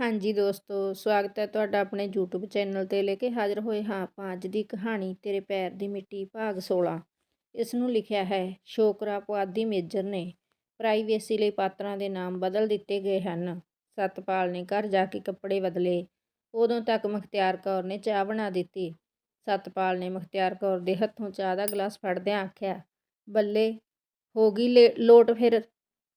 ਹਾਂਜੀ ਦੋਸਤੋ, ਸਵਾਗਤ ਹੈ ਤੁਹਾਡਾ ਆਪਣੇ YouTube ਚੈਨਲ ਤੇ ਲੈ ਕੇ ਹਾਜ਼ਰ ਹੋਏ ਹਾਂ ਆਪਾਂ ਅੱਜ ਦੀ ਕਹਾਣੀ ਤੇਰੇ ਪੈਰ ਦੀ ਮਿੱਟੀ ਭਾਗ 16 ਇਸ ਨੂੰ ਲਿਖਿਆ ਹੈ, ਸ਼ੋਕਰਾ ਪੁਆਧੀ ਮੇਜਰ ਨੇ ਪ੍ਰਾਈਵੇਸੀ ਲਈ ਪਾਤਰਾਂ ਦੇ ਨਾਮ ਬਦਲ ਦਿੱਤੇ ਗਏ ਹਨ। ਸਤਪਾਲ ਨੇ ਘਰ ਜਾ ਕੇ ਕੱਪੜੇ ਬਦਲੇ, ਉਦੋਂ ਤੱਕ ਮੁਖਤਿਆਰ ਕੌਰ ਨੇ ਚਾਹ ਬਣਾ ਦਿੱਤੀ। ਸਤਪਾਲ ਨੇ ਮੁਖਤਿਆਰ ਕੌਰ ਦੇ ਹੱਥੋਂ ਚਾਹ ਦਾ ਗਲਾਸ ਫੜਦਿਆਂ ਆਖਿਆ, ਬੱਲੇ, ਹੋ ਗਈ ਲੇ- ਲੋਟ ਫਿਰ।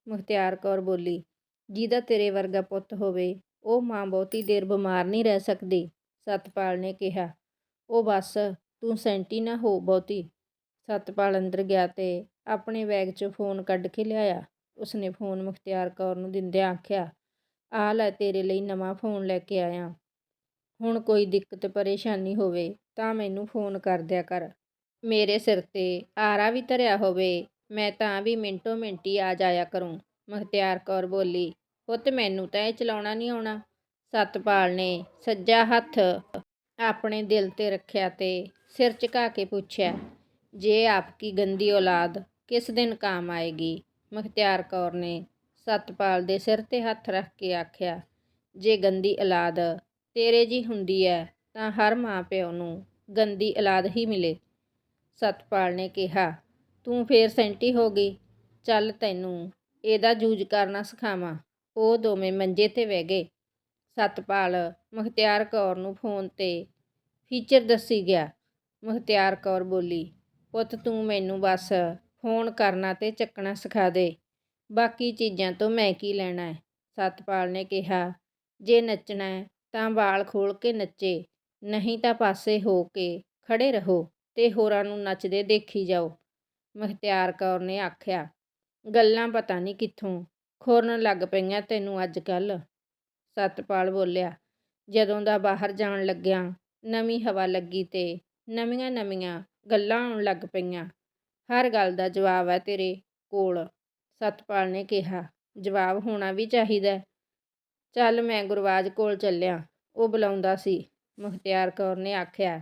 ਮੁਖਤਿਆਰ ਕੌਰ ਬੋਲੀ, ਜਿਹਦਾ ਤੇਰੇ ਵਰਗਾ ਪੁੱਤ ਹੋਵੇ ਉਹ ਮਾਂ ਬਹੁਤੀ ਦੇਰ ਬਿਮਾਰ ਨਹੀਂ ਰਹਿ ਸਕਦੀ, ਸਤਪਾਲ ਨੇ ਕਿਹਾ। ਉਹ ਬਸ, ਤੂੰ ਸੈਂਟੀ ਨਾ ਹੋ ਬਹੁਤੀ। ਸਤਪਾਲ ਅੰਦਰ ਗਿਆ ਤੇ ਆਪਣੇ ਬੈਗ 'ਚੋਂ ਫੋਨ ਕੱਢ ਕੇ ਲਿਆਇਆ। ਉਸਨੇ ਫੋਨ ਮੁਖਤਿਆਰ ਕੌਰ ਨੂੰ ਦਿੰਦਿਆਂ ਆਖਿਆ, ਆ ਲੈ ਤੇਰੇ ਲਈ ਨਵਾਂ ਫੋਨ ਲੈ ਕੇ ਆਇਆ। ਹੁਣ ਕੋਈ ਦਿੱਕਤ ਪਰੇਸ਼ਾਨੀ ਹੋਵੇ ਤਾਂ ਮੈਨੂੰ ਫੋਨ ਕਰ ਦਿਆ ਕਰ। ਮੇਰੇ ਸਿਰ ਤੇ ਆਰਾ ਵੀ ਧਰਿਆ ਹੋਵੇ, ਮੈਂ ਤਾਂ ਵੀ ਮਿੰਟੋ ਮਿੰਟੀ ਆ ਜਾਇਆ ਕਰੂੰ। ਮੁਖਤਿਆਰ ਕੌਰ ਬੋਲੀ ਪੁੱਤ ਮੈਨੂੰ ਤਾਂ ਇਹ ਚਲਾਉਣਾ ਨਹੀਂ ਆਉਣਾ। ਸਤਪਾਲ ਨੇ ਸੱਜਾ ਹੱਥ ਆਪਣੇ ਦਿਲ ਤੇ ਰੱਖਿਆ ਤੇ ਸਿਰ ਝੁਕਾ ਕੇ ਪੁੱਛਿਆ, ਜੇ ਆਪਕੀ ਗੰਦੀ ਔਲਾਦ, ਕਿਸ ਦਿਨ ਕਾਮ ਆਏਗੀ? ਮੁਖਤਿਆਰ ਕੌਰ ਨੇ ਸਤਪਾਲ ਦੇ ਸਿਰ ਤੇ ਹੱਥ ਰੱਖ ਕੇ ਆਖਿਆ, ਜੇ ਗੰਦੀ ਔਲਾਦ ਤੇਰੇ ਜੀ ਹੁੰਦੀ ਹੈ ਤਾਂ ਹਰ ਮਾਂ ਪਿਓ ਨੂੰ ਗੰਦੀ ਔਲਾਦ ਹੀ ਮਿਲੇ। ਸਤਪਾਲ ਨੇ ਕਿਹਾ, ਤੂੰ ਫੇਰ ਸੈਂਟੀ ਹੋ ਗਈ। ਚੱਲ ਤੈਨੂੰ ਇਹਦਾ ਜੂਝ ਕਰਨਾ ਸਿਖਾਵਾਂ। ਉਹ ਦੋਵੇਂ ਮੰਜੇ ਤੇ ਬਹਿ ਗਏ। ਸਤਪਾਲ ਮੁਖਤਿਆਰ ਕੌਰ ਨੂੰ ਫੋਨ ਤੇ ਫੀਚਰ ਦੱਸੀ ਗਿਆ। ਮੁਖਤਿਆਰ ਕੌਰ ਬੋਲੀ, ਪੁੱਤ ਤੂੰ ਮੈਨੂੰ ਬਸ ਫੋਨ ਕਰਨਾ ਤੇ ਚੱਕਣਾ ਸਿਖਾ ਦੇ। ਬਾਕੀ ਚੀਜ਼ਾਂ ਤੋਂ ਮੈਂ ਕੀ ਲੈਣਾ ਹੈ? ਸਤਪਾਲ ਨੇ ਕਿਹਾ, ਜੇ ਨੱਚਣਾ ਹੈ ਤਾਂ ਵਾਲ ਖੋਲ ਕੇ ਨੱਚੇ, ਨਹੀਂ ਤਾਂ ਪਾਸੇ ਹੋ ਕੇ ਖੜੇ ਰਹੋ ਤੇ ਹੋਰਾਂ ਨੂੰ ਨੱਚਦੇ ਦੇਖੀ ਜਾਓ। ਮੁਖਤਿਆਰ ਕੌਰ ਨੇ ਆਖਿਆ, ਗੱਲਾਂ ਪਤਾ ਨਹੀਂ ਕਿੱਥੋਂ ਖੋਰਨ ਲੱਗ ਪਈਆਂ ਤੈਨੂੰ ਅੱਜ ਕੱਲ ਸਤਪਾਲ ਬੋਲਿਆ, ਜਦੋਂ ਦਾ ਬਾਹਰ ਜਾਣ ਲੱਗਿਆ, ਨਵੀਂ ਹਵਾ ਲੱਗੀ ਤੇ ਨਵੀਆਂ ਨਵੀਆਂ ਗੱਲਾਂ ਆਉਣ ਲੱਗ ਪਈਆਂ। ਹਰ ਗੱਲ ਦਾ ਜਵਾਬ ਹੈ ਤੇਰੇ ਕੋਲ। ਸਤਪਾਲ ਨੇ ਕਿਹਾ, ਜਵਾਬ ਹੋਣਾ ਵੀ ਚਾਹੀਦਾ ਚੱਲ ਮੈਂ ਗੁਰਵਾਜ ਕੋਲ ਚੱਲਿਆ। ਉਹ ਬੁਲਾਉਂਦਾ ਸੀ। ਮੁਖਤਿਆਰ ਕੌਰ ਨੇ ਆਖਿਆ,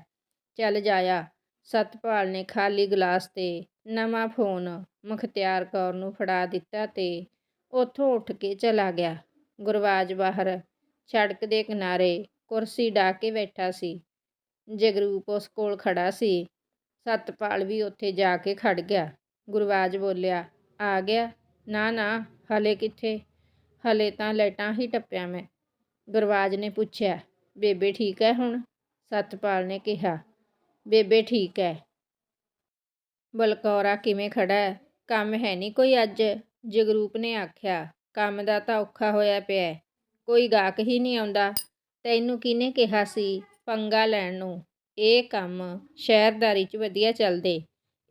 ਚੱਲ ਜਾਇਆ। ਸਤਪਾਲ ਨੇ ਖਾਲੀ ਗਲਾਸ ਤੇ ਨਵਾਂ ਫੋਨ ਮੁਖਤਿਆਰ ਕੌਰ ਨੂੰ ਫੜਾ ਦਿੱਤਾ ਤੇ ਉੱਥੋਂ ਉੱਠ ਕੇ ਚਲਾ ਗਿਆ। ਗੁਰਵਾਜ ਬਾਹਰ ਸੜਕ ਦੇ ਕਿਨਾਰੇ ਕੁਰਸੀ ਢਾ ਕੇ ਬੈਠਾ ਸੀ। ਜਗਰੂਪ ਉਸ ਕੋਲ ਖੜਾ ਸੀ। ਸਤਪਾਲ ਵੀ ਉੱਥੇ ਜਾ ਕੇ ਖੜ ਗਿਆ। ਗੁਰਵਾਜ ਬੋਲਿਆ, ਆ ਗਿਆ? ਨਾ ਨਾ, ਹਲੇ ਕਿੱਥੇ? ਹਲੇ ਤਾਂ ਲੈਟਾਂ ਹੀ ਟੱਪਿਆ ਮੈਂ। ਗੁਰਵਾਜ ਨੇ ਪੁੱਛਿਆ, ਬੇਬੇ ਠੀਕ ਹੈ ਹੁਣ? ਸਤਪਾਲ ਨੇ ਕਿਹਾ, ਬੇਬੇ ਠੀਕ ਹੈ ਬਲਕੌਰਾ ਕਿਵੇਂ ਖੜਾ ਹੈ ਕੰਮ ਹੈ ਨਹੀਂ ਕੋਈ ਅੱਜ? ਜਗਰੂਪ ਨੇ ਆਖਿਆ, ਕੰਮ ਦਾ ਤਾਂ ਔਖਾ ਹੋਇਆ ਪਿਆ ਕੋਈ ਗਾਹਕ ਹੀ ਨਹੀਂ ਆਉਂਦਾ। ਤੈਨੂੰ ਕਿਹਨੇ ਕਿਹਾ ਸੀ ਪੰਗਾ ਲੈਣ ਨੂੰ? ਇਹ ਕੰਮ ਸ਼ਹਿਰਦਾਰੀ 'ਚ ਵਧੀਆ ਚੱਲਦੇ।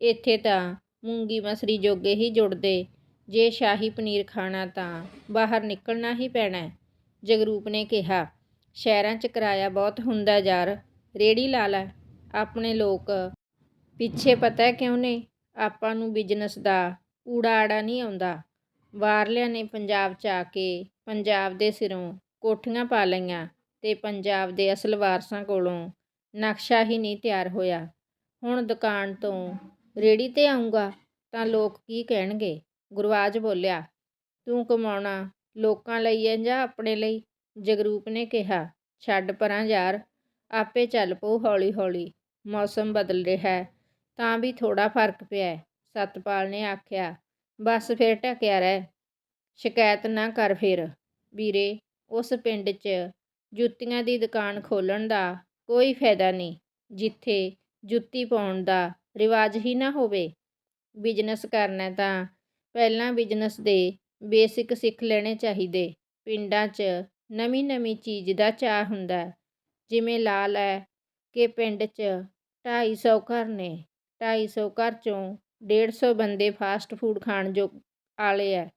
ਇੱਥੇ ਤਾਂ ਮੂੰਗੀ ਮਸਰੀ ਜੋਗੇ ਹੀ ਜੁੜਦੇ। ਜੇ ਸ਼ਾਹੀ ਪਨੀਰ ਖਾਣਾ ਤਾਂ ਬਾਹਰ ਨਿਕਲਣਾ ਹੀ ਪੈਣਾ ਜਗਰੂਪ ਨੇ ਕਿਹਾ, ਸ਼ਹਿਰਾਂ 'ਚ ਕਿਰਾਇਆ ਬਹੁਤ ਹੁੰਦਾ ਯਾਰ, ਰੇੜੀ ਲਾ ਲੈ। ਆਪਣੇ ਲੋਕ ਪਿੱਛੇ ਪਤਾ ਕਿਉਂ ਨੇ? ਆਪਾਂ ਨੂੰ ਬਿਜ਼ਨਸ ਦਾ ਊੜਾ ਆੜਾ ਨਹੀਂ ਆਉਂਦਾ। ਬਾਹਰਲਿਆਂ ਨੇ ਪੰਜਾਬ 'ਚ ਆ ਕੇ ਪੰਜਾਬ ਦੇ ਸਿਰੋਂ ਕੋਠੀਆਂ ਪਾ ਲਈਆਂ ਅਤੇ ਪੰਜਾਬ ਦੇ ਅਸਲ ਵਾਰਸਾਂ ਕੋਲੋਂ ਨਕਸ਼ਾ ਹੀ ਨਹੀਂ ਤਿਆਰ ਹੋਇਆ। ਹੁਣ ਦੁਕਾਨ ਤੋਂ ਰੇਹੜੀ ਤੇ ਆਊਂਗਾ ਤਾਂ ਲੋਕ ਕੀ ਕਹਿਣਗੇ? ਗੁਰਵਾਜ ਬੋਲਿਆ, ਤੂੰ ਕਮਾਉਣਾ ਲੋਕਾਂ ਲਈ ਹੈ ਜਾਂ ਆਪਣੇ ਲਈ? ਜਗਰੂਪ ਨੇ ਕਿਹਾ, ਛੱਡ ਪਰਾਂ ਯਾਰ, ਆਪੇ ਚੱਲ ਪਊ ਹੌਲੀ ਹੌਲੀ ਮੌਸਮ ਬਦਲ ਰਿਹਾ ਤਾਂ ਵੀ ਥੋੜ੍ਹਾ ਫ਼ਰਕ ਪਿਆ ਸਤਪਾਲ ਨੇ ਆਖਿਆ, ਬਸ ਫਿਰ ਟਕਿਆ ਰਹਿ, ਸ਼ਿਕਾਇਤ ਨਾ ਕਰ ਫਿਰ। ਵੀਰੇ, ਉਸ ਪਿੰਡ 'ਚ ਜੁੱਤੀਆਂ ਦੀ ਦੁਕਾਨ ਖੋਲਣ ਦਾ ਕੋਈ ਫਾਇਦਾ ਨਹੀਂ, ਜਿੱਥੇ ਜੁੱਤੀ ਪਾਉਣ ਦਾ ਰਿਵਾਜ ਹੀ ਨਾ ਹੋਵੇ। ਬਿਜ਼ਨਸ ਕਰਨਾ ਤਾਂ ਪਹਿਲਾਂ ਬਿਜ਼ਨਸ ਦੇ ਬੇਸਿਕ ਸਿੱਖ ਲੈਣੇ ਚਾਹੀਦੇ। ਪਿੰਡਾਂ 'ਚ ਨਵੀਂ ਨਵੀਂ ਚੀਜ਼ ਦਾ ਚਾਹ ਹੁੰਦਾ ਜਿਵੇਂ ਲਾਲ ਹੈ ਕਿ ਪਿੰਡ 'ਚ 250 ਘਰ ਨੇ 250 ਘਰ ਚੋਂ 150 ਬੰਦੇ ਫਾਸਟ ਫੂਡ ਖਾਣ ਜੋ ਆਲੇ ਆ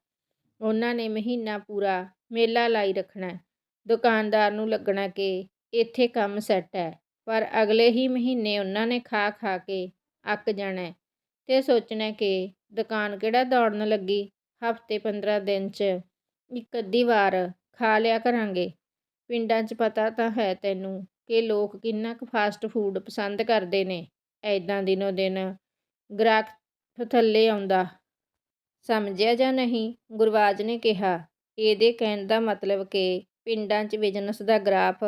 ਉਹਨਾਂ ਨੇ ਮਹੀਨਾ ਪੂਰਾ ਮੇਲਾ ਲਾਈ ਰੱਖਣਾ ਦੁਕਾਨਦਾਰ ਨੂੰ ਲੱਗਣਾ ਕਿ ਇੱਥੇ ਕੰਮ ਸੈੱਟ ਹੈ ਪਰ ਅਗਲੇ ਹੀ ਮਹੀਨੇ ਉਹਨਾਂ ਨੇ ਖਾ ਖਾ ਕੇ ਅੱਕ ਜਾਣਾ ਤੇ ਸੋਚਣਾ ਕਿ ਦੁਕਾਨ ਕਿਹੜਾ ਦੌੜਨ ਲੱਗੀ, ਹਫ਼ਤੇ 15 ਦਿਨ 'ਚ ਇੱਕ ਅੱਧੀ ਵਾਰ ਖਾ ਲਿਆ ਕਰਾਂਗੇ। ਪਿੰਡਾਂ 'ਚ ਪਤਾ ਤਾਂ ਹੈ ਤੈਨੂੰ ਕਿ ਲੋਕ ਕਿੰਨਾ ਕੁ ਫਾਸਟ ਫੂਡ ਪਸੰਦ ਕਰਦੇ ਨੇ। ਐਦਾਂ ਦਿਨੋ ਦਿਨ ਗ੍ਰਾਹਕ ਥੱਲੇ ਆਉਂਦਾ। ਸਮਝਿਆ ਜਾਂ ਨਹੀਂ? ਗੁਰਬਾਜ ਨੇ ਕਿਹਾ। ਇਹਦੇ ਕਹਿਣ ਦਾ ਮਤਲਬ ਕਿ ਪਿੰਡਾਂ 'ਚ ਬਿਜ਼ਨਸ ਦਾ ਗ੍ਰਾਫ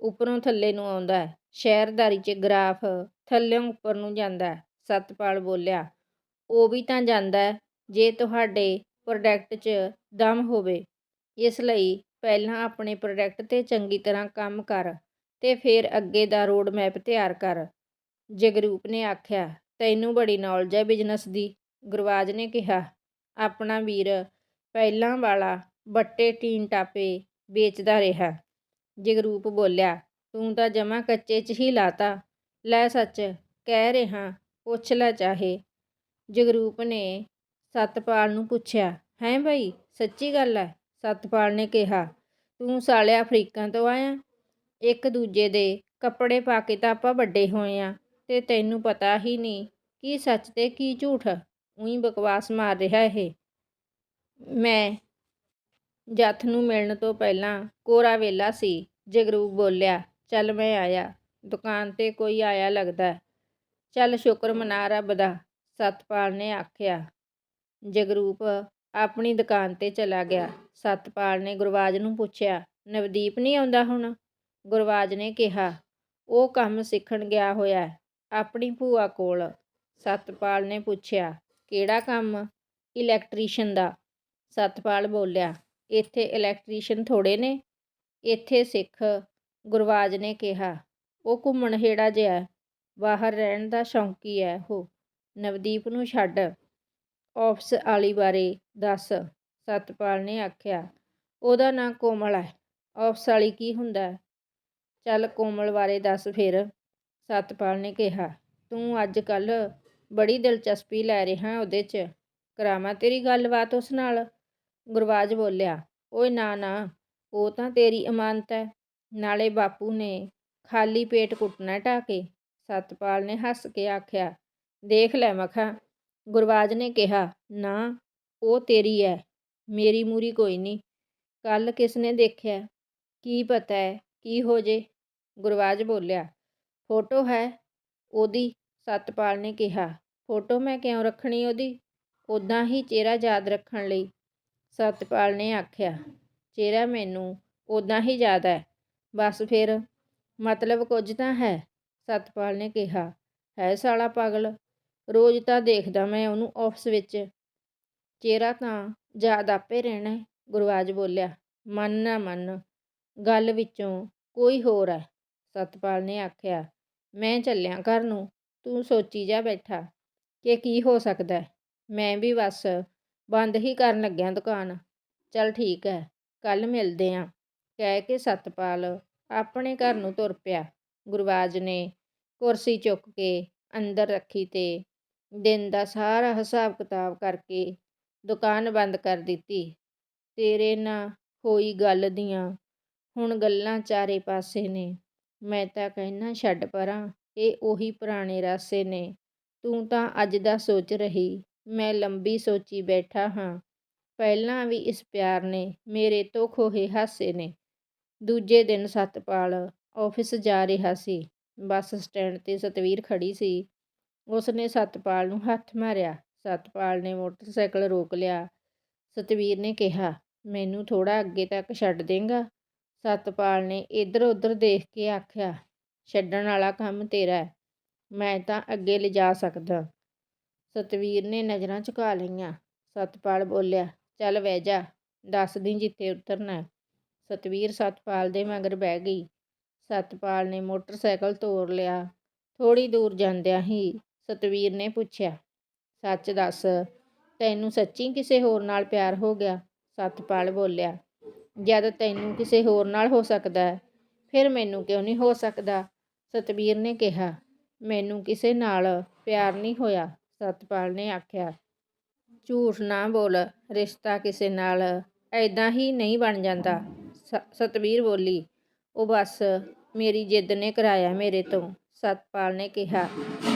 ਉੱਪਰੋਂ ਥੱਲੇ ਨੂੰ ਆਉਂਦਾ ਹੈ। ਸ਼ਹਿਰਦਾਰੀ 'ਚ ਗ੍ਰਾਫ ਥੱਲਿਓਂ ਉੱਪਰ ਨੂੰ ਜਾਂਦਾ ਹੈ। ਸਤਪਾਲ ਬੋਲਿਆ, ਉਹ ਵੀ ਤਾਂ ਜਾਂਦਾ ਜੇ ਤੁਹਾਡੇ ਪ੍ਰੋਡਕਟ 'ਚ ਦਮ ਹੋਵੇ। ਇਸ ਲਈ ਪਹਿਲਾਂ ਆਪਣੇ ਪ੍ਰੋਡਕਟ 'ਤੇ ਚੰਗੀ ਤਰ੍ਹਾਂ ਕੰਮ ਕਰ ਤੇ ਫਿਰ ਅੱਗੇ ਦਾ ਰੋਡ ਮੈਪ ਤਿਆਰ ਕਰ। ਜਗਰੂਪ ਨੇ ਆਖਿਆ ਤੈਨੂੰ ਬੜੀ ਨੌਲੇਜ ਹੈ ਬਿਜ਼ਨਸ ਦੀ, ਗੁਰਬਾਜ ਨੇ ਕਿਹਾ। ਆਪਣਾ ਵੀਰ ਪਹਿਲਾਂ ਵਾਲਾ ਬੱਟੇ ਟੀਨ ਟਾਪੇ ਵੇਚਦਾ ਰਿਹਾ। ਜਗਰੂਪ ਬੋਲਿਆ, ਤੂੰ ਤਾਂ ਜਮਾ ਕੱਚੇ 'ਚ ਹੀ ਲਾਤਾ। ਲੈ ਸੱਚ, ਕਹਿ ਰਿਹਾ, ਪੁੱਛ ਲੈ ਚਾਹੇ। ਜਗਰੂਪ ਨੇ ਸਤਪਾਲ ਨੂੰ ਪੁੱਛਿਆ, ਹੈਂ ਬਈ, ਸੱਚੀ ਗੱਲ ਹੈ? ਸਤਪਾਲ ਨੇ ਕਿਹਾ, ਤੂੰ ਸਾਲਿਆ ਅਫਰੀਕਾ ਤੋਂ ਆਇਆ? ਇੱਕ ਦੂਜੇ ਦੇ ਕੱਪੜੇ ਪਾ ਕੇ ਤਾਂ ਆਪਾਂ ਵੱਡੇ ਹੋਏ ਆ। ਤੇ ਤੈਨੂੰ ਪਤਾ ਹੀ ਨਹੀਂ ਕੀ ਸੱਚ ਤੇ ਕੀ ਝੂਠ ਉਹੀ ਬਕਵਾਸ ਮਾਰ ਰਿਹਾ ਇਹ। ਮੈਂ ਜੱਥ ਨੂੰ ਮਿਲਣ ਤੋਂ ਪਹਿਲਾਂ ਕੋਰਾ ਵੇਲਾ ਸੀ। ਜਗਰੂਪ ਬੋਲਿਆ, ਚੱਲ ਮੈਂ ਆਇਆ। ਦੁਕਾਨ ਤੇ ਕੋਈ ਆਇਆ ਲੱਗਦਾ। ਚੱਲ ਸ਼ੁਕਰ ਮਨਾ ਰੱਬ ਦਾ। ਸਤਪਾਲ ਨੇ ਆਖਿਆ। ਜਗਰੂਪ ਆਪਣੀ ਦੁਕਾਨ ਤੇ ਚਲਾ ਗਿਆ। ਸਤਪਾਲ ਨੇ ਗੁਰਵਾਜ ਨੂੰ ਪੁੱਛਿਆ, ਨਵਦੀਪ ਨਹੀਂ ਆਉਂਦਾ ਹੁਣ? ਗੁਰਵਾਜ ਨੇ ਕਿਹਾ, ਉਹ ਕੰਮ ਸਿੱਖਣ ਗਿਆ ਹੋਇਆ ਆਪਣੀ ਭੂਆ ਕੋਲ ਸਤਪਾਲ ਨੇ ਪੁੱਛਿਆ, ਕਿਹੜਾ ਕੰਮ ਇਲੈਕਟ੍ਰੀਸ਼ਨ ਦਾ? ਸਤਪਾਲ ਬੋਲਿਆ, ਇੱਥੇ ਇਲੈਕਟ੍ਰੀਸ਼ਨ ਥੋੜ੍ਹੇ ਨੇ। ਇੱਥੇ ਸਿੱਖ ਗੁਰਵਾਜ ਨੇ ਕਿਹਾ, ਉਹ ਘੁੰਮਣ ਹੇੜਾ ਜਿਹਾ ਬਾਹਰ ਰਹਿਣ ਦਾ ਸ਼ੌਂਕੀ ਹੈ ਉਹ। ਨਵਦੀਪ ਨੂੰ ਛੱਡ, ਆਫਿਸ ਵਾਲੀ ਬਾਰੇ ਦੱਸ। ਸਤਪਾਲ ਨੇ ਆਖਿਆ, ਉਹਦਾ ਨਾਂ ਕੋਮਲ ਹੈ। ਆਫਿਸ ਵਾਲੀ ਕੀ ਹੁੰਦਾ ਚੱਲ ਕੋਮਲ ਬਾਰੇ ਦੱਸ ਫਿਰ। ਸਤਪਾਲ ਨੇ ਕਿਹਾ, ਤੂੰ ਅੱਜ ਕੱਲ ਬੜੀ ਦਿਲਚਸਪੀ ਲੈ ਰਿਹਾ ਉਹਦੇ 'ਚ। ਕਰਾਵਾਂ ਤੇਰੀ ਗੱਲਬਾਤ ਉਸ ਨਾਲ? ਗੁਰਵਾਜ ਬੋਲਿਆ, ਓਏ ਨਾ ਨਾ, ਉਹ ਤਾਂ ਤੇਰੀ ਅਮਾਨਤ ਹੈ ਨਾਲੇ ਬਾਪੂ ਨੇ ਖਾਲੀ ਪੇਟ ਕੁੱਟਣਾ ਢਾਕੇ ਸਤਪਾਲ ਨੇ ਹੱਸ ਕੇ ਆਖਿਆ, ਦੇਖ ਲੈ ਮਖਾ। ਗੁਰਵਾਜ ਨੇ ਕਿਹਾ, ਨਾ, ਉਹ ਤੇਰੀ ਹੈ ਮੇਰੀ ਮੂਰੀ ਕੋਈ ਨਹੀਂ ਕੱਲ ਕਿਸ ਨੇ ਦੇਖਿਆ? ਕੀ ਪਤਾ ਹੈ ਕੀ ਹੋ ਜੇ? ਗੁਰਵਾਜ ਬੋਲਿਆ ਫੋਟੋ ਹੈ ਉਹਦੀ, ਸਤਪਾਲ ਨੇ ਕਿਹਾ। ਫੋਟੋ ਮੈਂ ਕਿਉਂ ਰੱਖਣੀ ਉਹਦੀ? ਉਦਾਂ ਹੀ ਚਿਹਰਾ ਯਾਦ ਰੱਖਣ ਲਈ ਸਤਪਾਲ ਨੇ ਆਖਿਆ। ਚਿਹਰਾ ਮੈਨੂੰ ਉਦਾਂ ਹੀ ਯਾਦ ਹੈ। ਬਸ ਫਿਰ ਮਤਲਬ ਕੁਝ ਤਾਂ ਹੈ, ਸਤਪਾਲ ਨੇ ਕਿਹਾ। ਹੈ ਸਾਲਾ ਪਾਗਲ, ਰੋਜ਼ ਤਾਂ ਦੇਖਦਾ ਮੈਂ ਉਹਨੂੰ ਆਫਿਸ ਵਿੱਚ। ਚਿਹਰਾ ਤਾਂ ਯਾਦ ਆਪੇ ਰਹਿਣਾ ਗੁਰਵਾਜ ਬੋਲਿਆ। ਮੰਨ ਨਾ ਮੰਨ, ਗੱਲ ਵਿੱਚੋਂ ਕੋਈ ਹੋਰ ਹੈ, ਸਤਪਾਲ ਨੇ ਆਖਿਆ। ਮੈਂ ਚੱਲਿਆ ਘਰ ਨੂੰ, ਤੂੰ ਸੋਚੀ ਜਾ ਬੈਠਾ ਕਿ ਕੀ ਹੋ ਸਕਦਾ। ਮੈਂ ਵੀ ਬਸ ਬੰਦ ਹੀ ਕਰਨ ਲੱਗਿਆ ਦੁਕਾਨ। ਚੱਲ ਠੀਕ ਹੈ ਕੱਲ ਮਿਲਦੇ ਆਂ। ਕਹਿ ਕੇ ਸਤਪਾਲ ਆਪਣੇ ਘਰ ਨੂੰ ਤੁਰ ਪਿਆ। ਗੁਰਬਾਜ ਨੇ ਕੁਰਸੀ ਚੁੱਕ ਕੇ ਅੰਦਰ ਰੱਖੀ ਤੇ ਦਿਨ ਦਾ ਸਾਰਾ ਹਿਸਾਬ ਕਿਤਾਬ ਕਰਕੇ ਦੁਕਾਨ ਬੰਦ ਕਰ ਦਿੱਤੀ। ਤੇਰੇ ਨਾਲ ਹੋਈ ਗੱਲ ਦੀਆਂ ਹੁਣ ਗੱਲਾਂ ਚਾਰੇ ਪਾਸੇ ਨੇ। ਮੈਂ ਤਾਂ ਕਹਿਣਾ ਛੱਡ ਪਰਾਂ, ਇਹ ਉਹੀ ਪੁਰਾਣੇ ਰਾਸੇ ਨੇ। ਤੂੰ ਤਾਂ ਅੱਜ ਦਾ ਸੋਚ ਰਹੀ, ਮੈਂ ਲੰਬੀ ਸੋਚੀ ਬੈਠਾ ਹਾਂ। ਪਹਿਲਾਂ ਵੀ ਇਸ ਪਿਆਰ ਨੇ ਮੇਰੇ ਤੋਂ ਖੋਹੇ ਹਾਸੇ ਨੇ। ਦੂਜੇ ਦਿਨ ਸਤਪਾਲ ਆਫਿਸ ਜਾ ਰਿਹਾ ਸੀ। ਬੱਸ ਸਟੈਂਡ ਤੇ ਸਤਵੀਰ ਖੜੀ ਸੀ। ਉਸਨੇ ਸਤਪਾਲ ਨੂੰ ਹੱਥ ਮਾਰਿਆ। ਸਤਪਾਲ ਨੇ ਮੋਟਰਸਾਈਕਲ ਰੋਕ ਲਿਆ। ਸਤਵੀਰ ਨੇ ਕਿਹਾ, ਮੈਨੂੰ ਥੋੜ੍ਹਾ ਅੱਗੇ ਤੱਕ ਛੱਡ ਦੇਂਗਾ? ਸਤਪਾਲ ਨੇ ਇੱਧਰ ਉੱਧਰ ਦੇਖ ਕੇ ਆਖਿਆ, ਛੱਡਣ ਵਾਲਾ ਕੰਮ ਤੇਰਾ ਹੈ, ਮੈਂ ਤਾਂ ਅੱਗੇ ਲਿਜਾ ਸਕਦਾ। ਸਤਵੀਰ ਨੇ ਨਜ਼ਰਾਂ ਝੁਕਾ ਲਈਆਂ। ਸਤਪਾਲ ਬੋਲਿਆ, ਚੱਲ ਬਹਿ ਜਾ ਦੱਸ ਦੀ ਜਿੱਥੇ ਉਤਰਨਾ ਸਤਵੀਰ ਸਤਪਾਲ ਦੇ ਮਗਰ ਬਹਿ ਗਈ। ਸਤਪਾਲ ਨੇ ਮੋਟਰਸਾਈਕਲ ਤੋਰ ਲਿਆ। ਥੋੜੀ ਦੂਰ ਜਾਂਦਿਆਂ ਹੀ ਸਤਵੀਰ ਨੇ ਪੁੱਛਿਆ, ਸੱਚ ਦੱਸ, ਤੈਨੂੰ ਸੱਚੀ ਕਿਸੇ ਹੋਰ ਨਾਲ ਪਿਆਰ ਹੋ ਗਿਆ? ਸਤਪਾਲ ਬੋਲਿਆ ਜਦ ਤੈਨੂੰ ਕਿਸੇ ਹੋਰ ਨਾਲ ਹੋ ਸਕਦਾ ਫਿਰ ਮੈਨੂੰ ਕਿਉਂ ਨਹੀਂ ਹੋ ਸਕਦਾ? ਸਤਵੀਰ ਨੇ ਕਿਹਾ, ਮੈਨੂੰ ਕਿਸੇ ਨਾਲ ਪਿਆਰ ਨਹੀਂ ਹੋਇਆ, ਸਤਪਾਲ ਨੇ ਆਖਿਆ। ਝੂਠ ਨਾ ਬੋਲ, ਰਿਸ਼ਤਾ ਕਿਸੇ ਨਾਲ ਐਦਾਂ ਹੀ ਨਹੀਂ ਬਣ ਜਾਂਦਾ ਸਤਵੀਰ ਬੋਲੀ। ਉਹ ਬਸ ਮੇਰੀ ਜਿੱਦ ਨੇ ਕਰਾਇਆ ਮੇਰੇ ਤੋਂ, ਸਤਪਾਲ ਨੇ ਕਿਹਾ।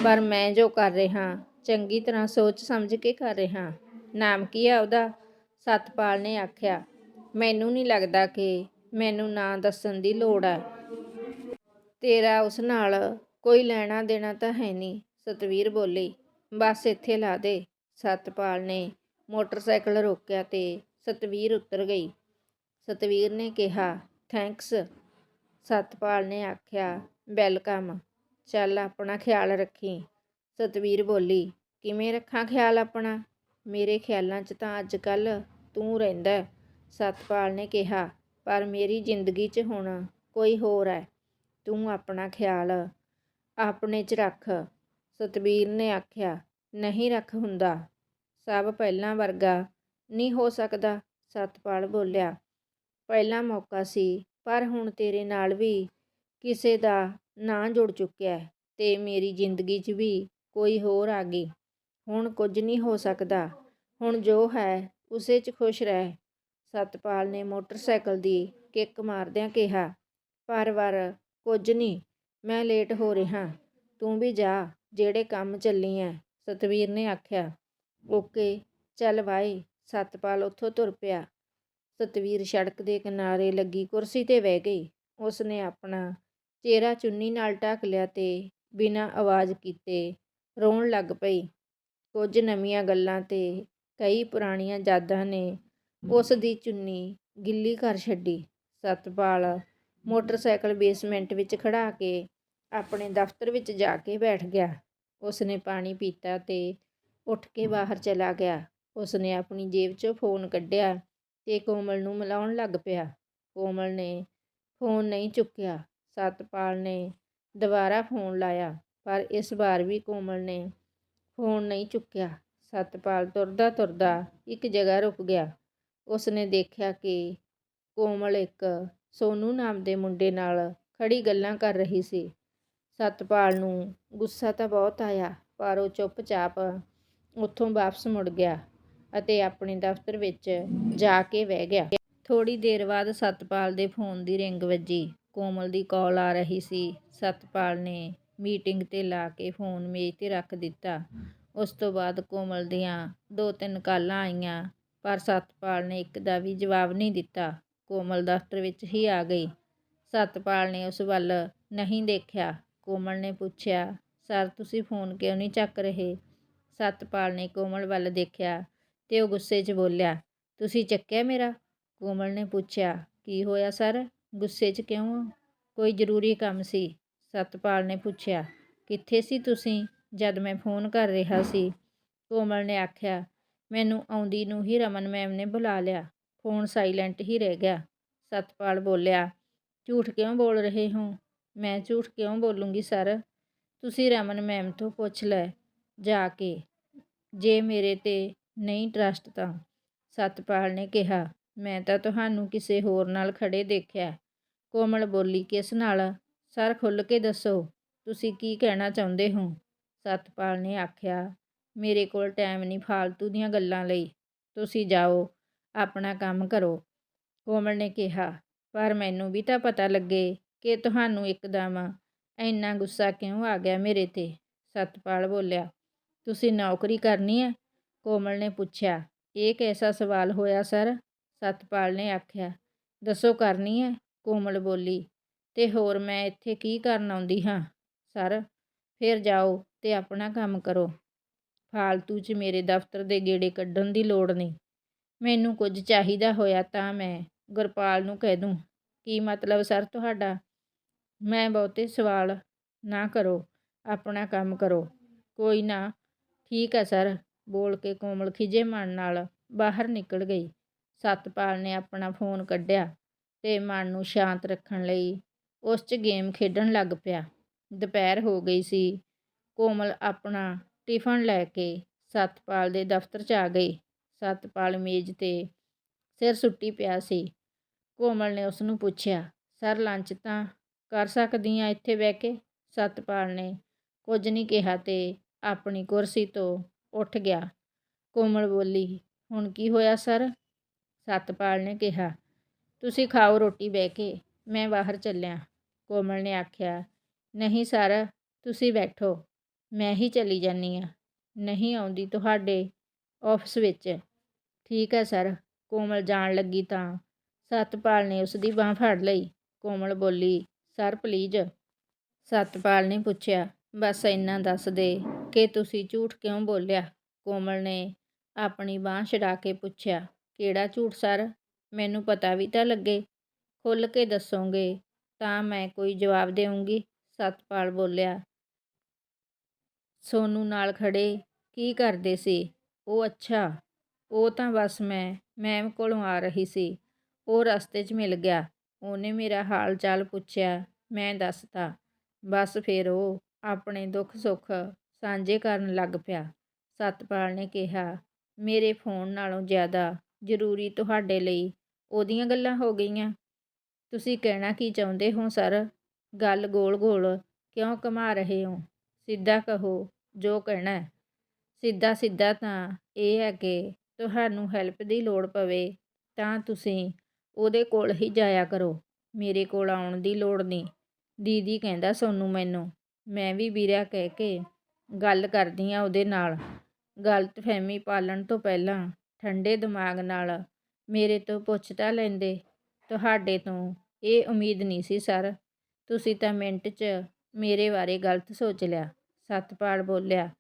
ਪਰ ਮੈਂ ਜੋ ਕਰ ਰਿਹਾ, ਚੰਗੀ ਤਰ੍ਹਾਂ ਸੋਚ ਸਮਝ ਕੇ ਕਰ ਰਿਹਾ। ਨਾਮ ਕੀ ਆ ਉਹਦਾ? ਸਤਪਾਲ ਨੇ ਆਖਿਆ। ਮੈਨੂੰ ਨਹੀਂ ਲੱਗਦਾ ਕਿ ਮੈਨੂੰ ਨਾ ਦੱਸਣ ਦੀ ਲੋੜ ਹੈ ਤੇਰਾ ਉਸ ਨਾਲ ਕੋਈ ਲੈਣਾ ਦੇਣਾ ਤਾਂ ਹੈ ਨਹੀਂ, ਸਤਵੀਰ ਬੋਲੀ। ਬਸ ਇੱਥੇ ਲਾ ਦੇ। ਸਤਪਾਲ ਨੇ ਮੋਟਰਸਾਈਕਲ ਰੋਕਿਆ ਤੇ ਸਤਵੀਰ ਉਤਰ ਗਈ। ਸਤਵੀਰ ਨੇ ਕਿਹਾ ਥੈਂਕਸ ਸਤਪਾਲ ਨੇ ਆਖਿਆ ਵੈਲਕਮ ਚੱਲ ਆਪਣਾ ਖਿਆਲ ਰੱਖੀ। ਸਤਵੀਰ ਬੋਲੀ, ਕਿਵੇਂ ਰੱਖਾਂ ਖਿਆਲ ਆਪਣਾ? ਮੇਰੇ ਖਿਆਲਾਂ 'ਚ ਤਾਂ ਅੱਜ ਕੱਲ੍ਹ ਤੂੰ ਰਹਿੰਦਾ ਸਤਪਾਲ ਨੇ ਕਿਹਾ, ਪਰ ਮੇਰੀ ਜ਼ਿੰਦਗੀ 'ਚ ਹੁਣ ਕੋਈ ਹੋਰ ਹੈ ਤੂੰ ਆਪਣਾ ਖਿਆਲ ਆਪਣੇ 'ਚ ਰੱਖ। ਸਤਬੀਰ ਨੇ ਆਖਿਆ, ਨਹੀਂ ਰੱਖ ਹੁੰਦਾ। ਸਭ ਪਹਿਲਾਂ ਵਰਗਾ ਨਹੀਂ ਹੋ ਸਕਦਾ। ਸਤਪਾਲ ਬੋਲਿਆ, ਪਹਿਲਾ ਮੌਕਾ ਸੀ, ਪਰ ਹੁਣ ਤੇਰੇ ਨਾਲ ਵੀ ਕਿਸੇ ਦਾ ਨਾਂ ਜੁੜ ਚੁੱਕਿਆ ਹੈ ਤੇ ਮੇਰੀ ਜ਼ਿੰਦਗੀ 'ਚ ਵੀ ਕੋਈ ਹੋਰ ਆ ਗਈ। ਹੁਣ ਕੁਝ ਨਹੀਂ ਹੋ ਸਕਦਾ। ਹੁਣ ਜੋ ਹੈ, ਉਸੇ 'ਚ ਖੁਸ਼ ਰਹਿ। ਸਤਪਾਲ ਨੇ ਮੋਟਰਸਾਈਕਲ ਦੀ ਕਿੱਕ ਮਾਰਦਿਆਂ ਕਿਹਾ, ਪਰ ਵਰ, ਕੁਝ ਨਹੀਂ, ਮੈਂ ਲੇਟ ਹੋ ਰਿਹਾ। ਤੂੰ ਵੀ ਜਾ, ਜਿਹੜੇ ਕੰਮ ਚੱਲੀ ਐ, ਸਤਵੀਰ ਨੇ ਆਖਿਆ। ਓਕੇ, ਚੱਲ ਵਾਏ ਸਤਪਾਲ ਉੱਥੋਂ ਤੁਰ ਪਿਆ। ਸਤਵੀਰ ਸੜਕ ਦੇ ਕਿਨਾਰੇ ਲੱਗੀ ਕੁਰਸੀ ਤੇ ਬਹਿ ਗਈ। ਉਸਨੇ ਆਪਣਾ ਚਿਹਰਾ ਚੁੰਨੀ ਨਾਲ ਢੱਕ ਲਿਆ ਤੇ ਬਿਨਾਂ ਆਵਾਜ਼ ਕੀਤੇ ਰੋਣ ਲੱਗ ਪਈ। ਕੁਝ ਨਵੀਆਂ ਗੱਲਾਂ ਤੇ ਕਈ ਪੁਰਾਣੀਆਂ ਯਾਦਾਂ ਨੇ ਉਸ ਦੀ ਚੁੰਨੀ ਗਿੱਲੀ ਕਰ ਛੱਡੀ। ਸਤਪਾਲ ਮੋਟਰਸਾਈਕਲ ਬੇਸਮੈਂਟ ਵਿੱਚ ਖੜਾ ਕੇ ਆਪਣੇ ਦਫ਼ਤਰ ਵਿੱਚ ਜਾ ਕੇ ਬੈਠ ਗਿਆ। ਉਸਨੇ ਪਾਣੀ ਪੀਤਾ ਤੇ ਉੱਠ ਕੇ ਬਾਹਰ ਚਲਾ ਗਿਆ। ਉਸਨੇ ਆਪਣੀ ਜੇਬ 'ਚੋਂ ਫੋਨ ਕੱਢਿਆ ਤੇ ਕੋਮਲ ਨੂੰ ਮਿਲਾਉਣ ਲੱਗ ਪਿਆ। ਕੋਮਲ ਨੇ ਫੋਨ ਨਹੀਂ ਚੁੱਕਿਆ। ਸਤਪਾਲ ਨੇ ਦੁਬਾਰਾ ਫੋਨ ਲਾਇਆ ਪਰ ਇਸ ਵਾਰ ਵੀ ਕੋਮਲ ਨੇ ਫੋਨ ਨਹੀਂ ਚੁੱਕਿਆ। ਸਤਪਾਲ ਤੁਰਦਾ ਤੁਰਦਾ ਇੱਕ ਜਗ੍ਹਾ ਰੁਕ ਗਿਆ। ਉਸਨੇ ਦੇਖਿਆ ਕਿ ਕੋਮਲ ਇੱਕ ਸੋਨੂ ਨਾਮ ਦੇ ਮੁੰਡੇ ਨਾਲ ਖੜੀ ਗੱਲਾਂ ਕਰ ਰਹੀ ਸੀ। ਸਤਪਾਲ ਨੂੰ ਗੁੱਸਾ ਤਾਂ ਬਹੁਤ ਆਇਆ, ਪਰ ਉਹ ਚੁੱਪਚਾਪ ਉੱਥੋਂ ਵਾਪਸ ਮੁੜ ਗਿਆ ਅਤੇ ਆਪਣੇ ਦਫ਼ਤਰ ਵਿੱਚ ਜਾ ਕੇ ਬਹਿ ਗਿਆ। ਥੋੜੀ ਦੇਰ ਬਾਅਦ ਸਤਪਾਲ ਦੇ ਫੋਨ ਦੀ ਰਿੰਗ ਵੱਜੀ। ਕੋਮਲ ਦੀ ਕਾਲ ਆ ਰਹੀ ਸੀ। ਸਤਪਾਲ ਨੇ ਮੀਟਿੰਗ ਤੇ ਲਾ ਕੇ ਫੋਨ ਮੇਜ਼ ਤੇ ਰੱਖ ਦਿੱਤਾ। ਉਸ ਤੋਂ ਬਾਅਦ ਕੋਮਲ ਦੀਆਂ ਦੋ ਤਿੰਨ ਕਾਲਾਂ ਆਈਆਂ ਪਰ ਸਤਪਾਲ ਨੇ ਇੱਕ ਦਾ ਵੀ ਜਵਾਬ ਨਹੀਂ ਦਿੱਤਾ। ਕੋਮਲ ਦਫ਼ਤਰ ਵਿੱਚ ਹੀ ਆ ਗਈ। ਸਤਪਾਲ ਨੇ ਉਸ ਵੱਲ ਨਹੀਂ ਦੇਖਿਆ। ਕੋਮਲ ਨੇ ਪੁੱਛਿਆ, ਸਰ, ਤੁਸੀਂ ਫੋਨ ਕਿਉਂ ਨਹੀਂ ਚੱਕ ਰਹੇ? ਸਤਪਾਲ ਨੇ ਕੋਮਲ ਵੱਲ ਦੇਖਿਆ ਤੇ ਉਹ ਗੁੱਸੇ 'ਚ ਬੋਲਿਆ, ਤੁਸੀਂ ਚੱਕਿਆ ਮੇਰਾ? ਕੋਮਲ ਨੇ ਪੁੱਛਿਆ, ਕੀ ਹੋਇਆ, ਸਰ? ਗੁੱਸੇ 'ਚ ਕਿਉਂ ਕੋਈ ਜ਼ਰੂਰੀ ਕੰਮ ਸੀ? ਸਤਪਾਲ ਨੇ ਪੁੱਛਿਆ, ਕਿੱਥੇ ਸੀ ਤੁਸੀਂ ਜਦ ਮੈਂ ਫੋਨ ਕਰ ਰਿਹਾ ਸੀ? ਕੋਮਲ ਨੇ ਆਖਿਆ ਮੈਨੂੰ ਆਉਂਦੀ ਨੂੰ ਹੀ ਰਮਨ ਮੈਮ ਨੇ ਬੁਲਾ ਲਿਆ। ਫੋਨ ਸਾਇਲੈਂਟ ਹੀ ਰਹਿ ਗਿਆ। ਸਤਪਾਲ ਬੋਲਿਆ, ਝੂਠ ਕਿਉਂ ਬੋਲ ਰਹੇ ਹੋ? ਮੈਂ ਝੂਠ ਕਿਉਂ ਬੋਲੂੰਗੀ, ਸਰ? ਤੁਸੀਂ ਰਮਨ ਮੈਮ ਤੋਂ ਪੁੱਛ ਲੈ ਜਾ ਕੇ। ਜੇ ਮੇਰੇ ਤੇ ਨਹੀਂ ਟਰਸਟ ਤਾਂ। ਸਤਪਾਲ ਨੇ ਕਿਹਾ, ਮੈਂ ਤਾਂ ਤੁਹਾਨੂੰ ਕਿਸੇ ਹੋਰ ਨਾਲ ਖੜੇ ਦੇਖਿਆ। ਕੋਮਲ ਬੋਲੀ, ਕਿਸ ਨਾਲ? ਸਰ, ਖੁੱਲ੍ਹ ਕੇ ਦੱਸੋ। ਤੁਸੀਂ ਕੀ ਕਹਿਣਾ ਚਾਹੁੰਦੇ ਹੋ? ਸਤਪਾਲ ਨੇ ਆਖਿਆ ਮੇਰੇ ਕੋਲ ਟਾਈਮ ਨਹੀਂ ਫਾਲਤੂ ਦੀਆਂ ਗੱਲਾਂ ਲਈ। ਤੁਸੀਂ ਜਾਓ, ਆਪਣਾ ਕੰਮ ਕਰੋ। ਕੋਮਲ ਨੇ ਕਿਹਾ, ਪਰ ਮੈਨੂੰ ਵੀ ਤਾਂ ਪਤਾ ਲੱਗੇ ਕਿ ਤੁਹਾਨੂੰ ਇੱਕਦਮ ਇੰਨਾ ਗੁੱਸਾ ਕਿਉਂ ਆ ਗਿਆ ਮੇਰੇ ਤੇ? ਸਤਪਾਲ ਬੋਲਿਆ, ਤੁਸੀਂ ਨੌਕਰੀ ਕਰਨੀ ਹੈ ਕੋਮਲ ਨੇ ਪੁੱਛਿਆ, ਇਹ ਕੈਸਾ ਸਵਾਲ ਹੋਇਆ, ਸਰ? ਸਤਪਾਲ ਨੇ ਆਖਿਆ, ਦੱਸੋ ਕਰਨੀ ਹੈ ਕੋਮਲ ਬੋਲੀ, ਤੇ ਹੋਰ ਮੈਂ ਇੱਥੇ ਕੀ ਕਰਨ ਆਉਂਦੀ ਹਾਂ, ਸਰ? ਫਿਰ ਜਾਓ ਤੇ ਆਪਣਾ ਕੰਮ ਕਰੋ। ਫਾਲਤੂ 'ਚ ਮੇਰੇ ਦਫ਼ਤਰ ਦੇ ਗੇੜੇ ਕੱਢਣ ਦੀ ਲੋੜ ਨਹੀਂ। ਮੈਨੂੰ ਕੁਝ ਚਾਹੀਦਾ ਹੋਇਆ ਤਾਂ ਮੈਂ ਗੁਰਪਾਲ ਨੂੰ ਕਹਿ ਦੂੰ, ਕੀ ਮਤਲਬ ਸਰ ਤੁਹਾਡਾ? ਮੈਂ ਬਹੁਤੇ ਸਵਾਲ ਨਾ ਕਰੋ, ਆਪਣਾ ਕੰਮ ਕਰੋ। ਕੋਈ ਨਾ, ਠੀਕ ਹੈ ਸਰ। ਬੋਲ ਕੇ ਕੋਮਲ ਖਿਜੇ ਮਨ ਨਾਲ ਬਾਹਰ ਨਿਕਲ ਗਈ। ਸਤਪਾਲ ਨੇ ਆਪਣਾ ਫੋਨ ਕੱਢਿਆ ਤੇ ਮਨ ਨੂੰ ਸ਼ਾਂਤ ਰੱਖਣ ਲਈ ਉਸ 'ਚ ਗੇਮ ਖੇਡਣ ਲੱਗ ਪਿਆ। ਦੁਪਹਿਰ ਹੋ ਗਈ ਸੀ। ਕੋਮਲ ਆਪਣਾ ਟਿਫਨ ਲੈ ਕੇ ਸਤਪਾਲ ਦੇ ਦਫ਼ਤਰ 'ਚ ਆ ਗਈ। ਸਤਪਾਲ ਮੇਜ਼ ਤੇ ਸਿਰ ਸੁੱਟੀ ਪਿਆ ਸੀ। ਕੋਮਲ ਨੇ ਉਸ ਨੂੰ ਪੁੱਛਿਆ, ਸਰ ਲੰਚ ਤਾਂ ਕਰ ਸਕਦੀ ਆ ਇੱਥੇ ਬਹਿ ਕੇ? ਸਤਪਾਲ ਨੇ ਕੁਝ ਨਹੀਂ ਕਿਹਾ ਤੇ ਆਪਣੀ ਕੁਰਸੀ ਤੋਂ ਉੱਠ ਗਿਆ। ਕੋਮਲ ਬੋਲੀ, ਹੁਣ ਕੀ ਹੋਇਆ, ਸਰ? ਸਤਪਾਲ ਨੇ ਕਿਹਾ, ਤੁਸੀਂ ਖਾਓ ਰੋਟੀ ਬਹਿ ਕੇ, ਮੈਂ ਬਾਹਰ ਚੱਲਿਆ। ਕੋਮਲ ਨੇ ਆਖਿਆ, ਨਹੀਂ, ਸਰ, ਤੁਸੀਂ ਬੈਠੋ। ਮੈਂ ਹੀ ਚਲੀ ਜਾਨੀ ਆ ਨਹੀਂ ਆਉਂਦੀ ਤੁਹਾਡੇ ਆਫਿਸ ਵਿੱਚ। ਠੀਕ ਹੈ ਸਰ ਕੋਮਲ ਜਾਣ ਲੱਗੀ ਤਾਂ ਸਤਪਾਲ ਨੇ ਉਸ ਦੀ ਬਾਹ ਫੜ ਲਈ। ਕੋਮਲ ਬੋਲੀ ਸਰ ਪਲੀਜ਼ ਸਤਪਾਲ ਨੇ ਪੁੱਛਿਆ, ਬਸ ਇੰਨਾ ਦੱਸ ਦੇ ਕਿ ਤੁਸੀਂ ਝੂਠ ਕਿਉਂ ਬੋਲਿਆ? ਕੋਮਲ ਨੇ ਆਪਣੀ ਬਾਹ ਛਡਾ ਕੇ ਪੁੱਛਿਆ, ਕਿਹੜਾ ਝੂਠ ਸਰ ਮੈਨੂੰ ਪਤਾ ਵੀ ਤਾਂ ਲੱਗੇ। ਖੁੱਲ੍ਹ ਕੇ ਦੱਸੋਗੇ ਤਾਂ ਮੈਂ ਕੋਈ ਜਵਾਬ ਦੇਵਾਂਗੀ ਸਤਪਾਲ ਬੋਲਿਆ ਸੋਨੂੰ ਨਾਲ ਖੜ੍ਹੇ ਕੀ ਕਰਦੇ ਸੀ? ਉਹ ਅੱਛਾ, ਉਹ ਤਾਂ ਬਸ ਮੈਂ ਮੈਮ ਕੋਲੋਂ ਆ ਰਹੀ ਸੀ। ਉਹ ਰਸਤੇ 'ਚ ਮਿਲ ਗਿਆ। ਉਹਨੇ ਮੇਰਾ ਹਾਲ ਚਾਲ ਪੁੱਛਿਆ। ਮੈਂ ਦੱਸਤਾ। ਬਸ ਫਿਰ ਉਹ ਆਪਣੇ ਦੁੱਖ ਸੁੱਖ ਸਾਂਝੇ ਕਰਨ ਲੱਗ ਪਿਆ। ਸਤਪਾਲ ਨੇ ਕਿਹਾ, ਮੇਰੇ ਫੋਨ ਨਾਲੋਂ ਜ਼ਿਆਦਾ ਜ਼ਰੂਰੀ ਤੁਹਾਡੇ ਲਈ ਉਹਦੀਆਂ ਗੱਲਾਂ ਹੋ ਗਈਆਂ। ਤੁਸੀਂ ਕਹਿਣਾ ਕੀ ਚਾਹੁੰਦੇ ਹੋ, ਸਰ? ਗੱਲ ਗੋਲ ਗੋਲ ਕਿਉਂ ਘੁਮਾ ਰਹੇ ਹੋ? ਸਿੱਧਾ ਕਹੋ, ਜੋ ਕਹਿਣਾ ਹੈ। ਸਿੱਧਾ ਸਿੱਧਾ ਤਾਂ ਇਹ ਹੈ ਕਿ ਤੁਹਾਨੂੰ ਹੈਲਪ ਦੀ ਲੋੜ ਪਵੇ, ਤਾਂ ਤੁਸੀਂ ਉਹਦੇ ਕੋਲ ਹੀ ਜਾਇਆ ਕਰੋ। ਮੇਰੇ ਕੋਲ ਆਉਣ ਦੀ ਲੋੜ ਨਹੀਂ। ਦੀਦੀ ਕਹਿੰਦਾ, ਸੋਨੂੰ ਮੈਨੂੰ, ਮੈਂ ਵੀ ਵੀਰਾ ਕਹਿ ਕੇ ਗੱਲ ਕਰਦੀ ਆ ਉਹਦੇ ਨਾਲ। ਗਲਤ ਫਹਿਮੀ ਪਾਲਣ ਤੋਂ ਪਹਿਲਾਂ ਠੰਡੇ ਦਿਮਾਗ ਨਾਲ ਮੇਰੇ ਤੋਂ ਪੁੱਛ ਤਾਂ ਲੈਂਦੇ। ਤੁਹਾਡੇ ਤੋਂ ਇਹ ਉਮੀਦ ਨਹੀਂ ਸੀ, ਸਰ। ਤੁਸੀਂ ਤਾਂ ਮਿੰਟ 'ਚ ਮੇਰੇ ਬਾਰੇ ਗਲਤ ਸੋਚ ਲਿਆ ਸਤਪਾਲ ਬੋਲਿਆ,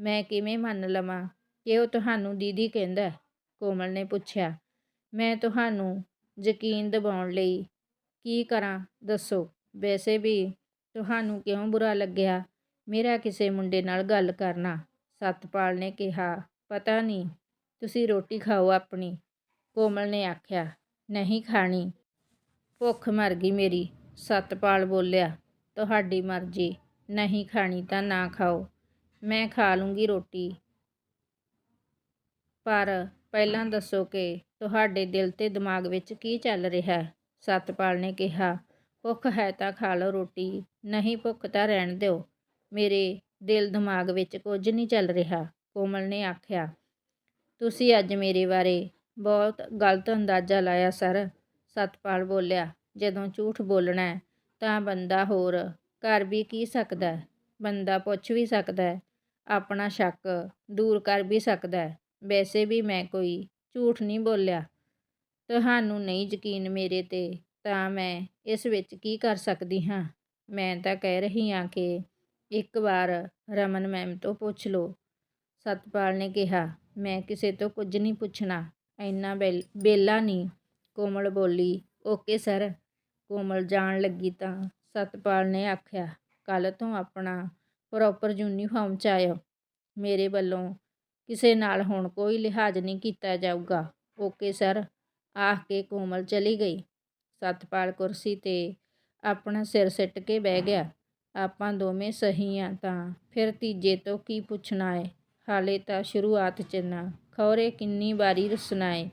ਮੈਂ ਕਿਵੇਂ ਮੰਨ ਲਵਾਂ ਕਿ ਉਹ ਤੁਹਾਨੂੰ ਦੀਦੀ ਕਹਿੰਦਾ ਕੋਮਲ ਨੇ ਪੁੱਛਿਆ, ਮੈਂ ਤੁਹਾਨੂੰ ਯਕੀਨ ਦਿਵਾਉਣ ਲਈ ਕੀ ਕਰਾਂ? ਦੱਸੋ। ਵੈਸੇ ਵੀ ਤੁਹਾਨੂੰ ਕਿਉਂ ਬੁਰਾ ਲੱਗਿਆ? ਮੇਰਾ ਕਿਸੇ ਮੁੰਡੇ ਨਾਲ ਗੱਲ ਕਰਨਾ। ਸਤਪਾਲ ਨੇ ਕਿਹਾ, ਪਤਾ ਨਹੀਂ। ਤੁਸੀਂ ਰੋਟੀ ਖਾਓ ਆਪਣੀ। ਕੋਮਲ ਨੇ ਆਖਿਆ, ਨਹੀਂ ਖਾਣੀ। ਭੁੱਖ ਮਰ ਗਈ ਮੇਰੀ। ਸਤਪਾਲ ਬੋਲਿਆ ਤੁਹਾਡੀ ਮਰਜ਼ੀ। ਨਹੀਂ ਖਾਣੀ ਤਾਂ ਨਾ ਖਾਓ। ਮੈਂ ਖਾ ਲੂੰਗੀ ਰੋਟੀ। ਪਰ ਪਹਿਲਾਂ ਦੱਸੋ ਕਿ ਤੁਹਾਡੇ ਦਿਲ ਤੇ ਦਿਮਾਗ ਵਿੱਚ ਕੀ ਚੱਲ ਰਿਹਾ ਹੈ? ਸਤਪਾਲ ਨੇ ਕਿਹਾ, ਭੁੱਖ ਹੈ ਤਾਂ ਖਾ ਲਓ ਰੋਟੀ, ਨਹੀਂ ਭੁੱਖ ਤਾਂ ਰਹਿਣ ਦਿਓ। ਮੇਰੇ ਦਿਲ ਦਿਮਾਗ ਵਿੱਚ ਕੁਝ ਨਹੀਂ ਚੱਲ ਰਿਹਾ। ਕੋਮਲ ਨੇ ਆਖਿਆ, ਤੁਸੀਂ ਅੱਜ ਮੇਰੇ ਬਾਰੇ ਬਹੁਤ ਗਲਤ ਅੰਦਾਜ਼ਾ ਲਾਇਆ, ਸਰ। ਸਤਪਾਲ ਬੋਲਿਆ, ਜਦੋਂ ਝੂਠ ਬੋਲਣਾ ਹੈ ਤਾਂ ਬੰਦਾ ਹੋਰ ਕਰ ਵੀ ਕੀ ਸਕਦਾ ਬੰਦਾ ਪੁੱਛ ਵੀ ਸਕਦਾ ਆਪਣਾ ਸ਼ੱਕ ਦੂਰ ਕਰ ਵੀ ਸਕਦਾ ਵੈਸੇ ਵੀ ਮੈਂ ਕੋਈ ਝੂਠ ਨਹੀਂ ਬੋਲਿਆ। ਤੁਹਾਨੂੰ ਨਹੀਂ ਯਕੀਨ ਮੇਰੇ ਤੇ, ਤਾਂ ਮੈਂ ਇਸ ਵਿੱਚ ਕੀ ਕਰ ਸਕਦੀ ਹਾਂ? ਮੈਂ ਤਾਂ ਕਹਿ ਰਹੀ ਹਾਂ ਕਿ ਇੱਕ ਵਾਰ ਰਮਨ ਮੈਮ ਤੋਂ ਪੁੱਛ ਲਓ। ਸਤਪਾਲ ਨੇ ਕਿਹਾ, ਮੈਂ ਕਿਸੇ ਤੋਂ ਕੁਝ ਨਹੀਂ ਪੁੱਛਣਾ। ਇੰਨਾ ਬੇਲਾ ਨਹੀਂ। ਕੋਮਲ ਬੋਲੀ, ਓਕੇ, ਸਰ। ਕੋਮਲ ਜਾਣ ਲੱਗੀ ਤਾਂ ਸਤਪਾਲ ਨੇ ਆਖਿਆ ਕੱਲ ਤੋਂ ਆਪਣਾ ਪ੍ਰੋਪਰ ਯੂਨੀਫਾਰਮ 'ਚ ਆਇਓ ਮੇਰੇ ਵੱਲੋਂ ਕਿਸੇ ਨਾਲ ਹੁਣ ਕੋਈ ਲਿਹਾਜ਼ ਨਹੀਂ ਕੀਤਾ ਜਾਊਗਾ। Okay, sir. ਆਖ ਕੇ ਕੋਮਲ ਚਲੀ ਗਈ। ਸਤਪਾਲ ਕੁਰਸੀ ਤੇ ਆਪਣਾ ਸਿਰ ਸਿੱਟ ਕੇ ਬਹਿ ਗਿਆ। ਆਪਾਂ ਦੋਵੇਂ ਸਹੀ ਆ ਤਾਂ ਫਿਰ ਤੀਜੇ ਤੋਂ ਕੀ ਪੁੱਛਣਾ ਏ? ਹਾਲੇ ਤਾਂ ਸ਼ੁਰੂਆਤ 'ਚ ਨਾ। ਖੌਰੇ ਕਿੰਨੀ ਵਾਰੀ ਰੁਸਣਾ ਏ?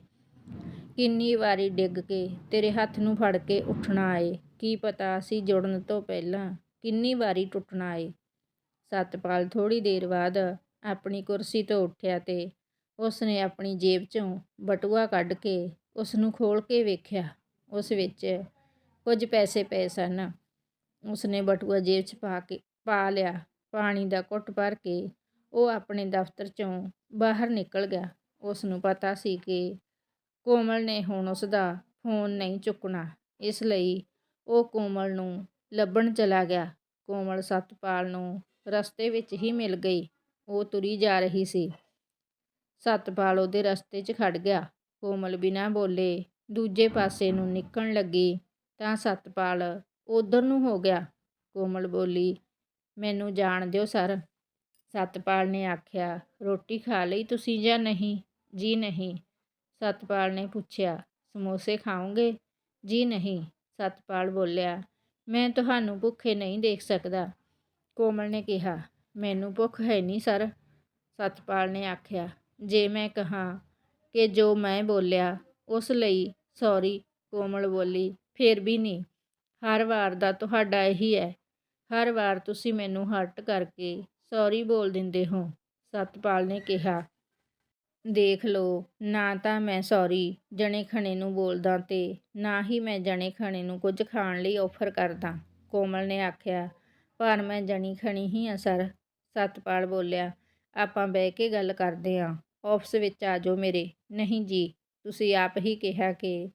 ਕਿੰਨੀ ਵਾਰੀ ਡਿੱਗ ਕੇ ਤੇਰੇ ਹੱਥ ਨੂੰ ਫੜ ਕੇ ਉੱਠਣਾ ਏ? ਕੀ ਪਤਾ ਅਸੀਂ ਜੁੜਨ ਤੋਂ ਪਹਿਲਾਂ ਕਿੰਨੀ ਵਾਰੀ ਟੁੱਟਣਾ ਏ? ਸਤਪਾਲ ਥੋੜ੍ਹੀ ਦੇਰ ਬਾਅਦ ਆਪਣੀ ਕੁਰਸੀ ਤੋਂ ਉੱਠਿਆ ਤੇ ਉਸਨੇ ਆਪਣੀ ਜੇਬ 'ਚੋਂ ਬਟੂਆ ਕੱਢ ਕੇ ਉਸ ਨੂੰ ਖੋਲ ਕੇ ਵੇਖਿਆ। ਉਸ ਵਿੱਚ ਕੁਝ ਪੈਸੇ ਪਏ ਸਨ। ਉਸਨੇ ਬਟੂਆ ਜੇਬ 'ਚ ਪਾ ਕੇ, ਪਾ ਲਿਆ। ਪਾਣੀ ਦਾ ਘੁੱਟ ਭਰ ਕੇ ਉਹ ਆਪਣੇ ਦਫ਼ਤਰ 'ਚੋਂ ਬਾਹਰ ਨਿਕਲ ਗਿਆ। ਉਸ ਨੂੰ ਪਤਾ ਸੀ ਕਿ ਕੋਮਲ ਨੇ ਹੁਣ ਉਸ ਦਾ ਫੋਨ ਨਹੀਂ ਚੁੱਕਣਾ। ਇਸ ਲਈ ਉਹ ਕੋਮਲ ਨੂੰ ਲੱਭਣ ਚਲਾ ਗਿਆ। ਕੋਮਲ ਸਤਪਾਲ ਨੂੰ ਰਸਤੇ ਵਿੱਚ ਹੀ ਮਿਲ ਗਈ। ਉਹ ਤੁਰੀ ਜਾ ਰਹੀ ਸੀ। ਸਤਪਾਲ ਉਹਦੇ ਰਸਤੇ 'ਚ ਖੜ ਗਿਆ। ਕੋਮਲ ਬਿਨਾਂ ਬੋਲੇ ਦੂਜੇ ਪਾਸੇ ਨੂੰ ਨਿਕਲਣ ਲੱਗੀ ਤਾਂ ਸਤਪਾਲ ਉਧਰ ਨੂੰ ਹੋ ਗਿਆ। ਕੋਮਲ ਬੋਲੀ, ਮੈਨੂੰ ਜਾਣ ਦਿਓ ਸਰ। ਸਤਪਾਲ ਨੇ ਆਖਿਆ, ਰੋਟੀ ਖਾ ਲਈ ਤੁਸੀਂ ਜਾਂ ਨਹੀਂ? ਜੀ ਨਹੀਂ। ਸਤਪਾਲ ਨੇ ਪੁੱਛਿਆ, ਸਮੋਸੇ ਖਾਓਗੇ? ਜੀ ਨਹੀਂ, ਸਤਪਾਲ ਬੋਲਿਆ, ਮੈਂ ਤੁਹਾਨੂੰ ਭੁੱਖੇ ਨਹੀਂ ਦੇਖ ਸਕਦਾ। ਕੋਮਲ ਨੇ ਕਿਹਾ, ਮੈਨੂੰ ਭੁੱਖ ਹੈ ਨਹੀਂ, ਸਰ। ਸਤਪਾਲ ਨੇ ਆਖਿਆ, ਜੇ ਮੈਂ ਕਹਾਂ ਕਿ ਜੋ ਮੈਂ ਬੋਲਿਆ, ਉਸ ਲਈ ਸੌਰੀ, ਕੋਮਲ ਬੋਲੀ, ਫੇਰ ਵੀ ਨਹੀਂ। ਹਰ ਵਾਰ ਦਾ ਤੁਹਾਡਾ ਇਹੀ ਹੈ। ਹਰ ਵਾਰ ਤੁਸੀਂ ਮੈਨੂੰ ਹਰਟ ਕਰਕੇ ਸੌਰੀ ਬੋਲ ਦਿੰਦੇ ਹੋ, ਸਤਪਾਲ ਨੇ ਕਿਹਾ ਦੇਖ ਲਓ, ਨਾ ਤਾਂ ਮੈਂ ਸੌਰੀ ਜਣੇ ਖਣੇ ਨੂੰ ਬੋਲਦਾ ਤੇ ਨਾ ਹੀ ਮੈਂ ਜਣੇ ਖਣੇ ਨੂੰ ਕੁਝ ਖਾਣ ਲਈ ਆਫਰ ਕਰਦਾ। ਕੋਮਲ ਨੇ ਆਖਿਆ ਪਰ ਮੈਂ ਜਣੀ ਖਣੀ ਹੀ ਆ ਸਰ, ਸਤਪਾਲ ਬੋਲਿਆ। ਆਪਾਂ ਬਹਿ ਕੇ ਗੱਲ ਕਰਦੇ ਆਂ। ਆਫਿਸ ਵਿੱਚ ਆ ਜਾਓ ਮੇਰੇ। ਨਹੀਂ ਜੀ, ਤੁਸੀਂ ਆਪ ਹੀ ਕਿਹਾ ਕਿ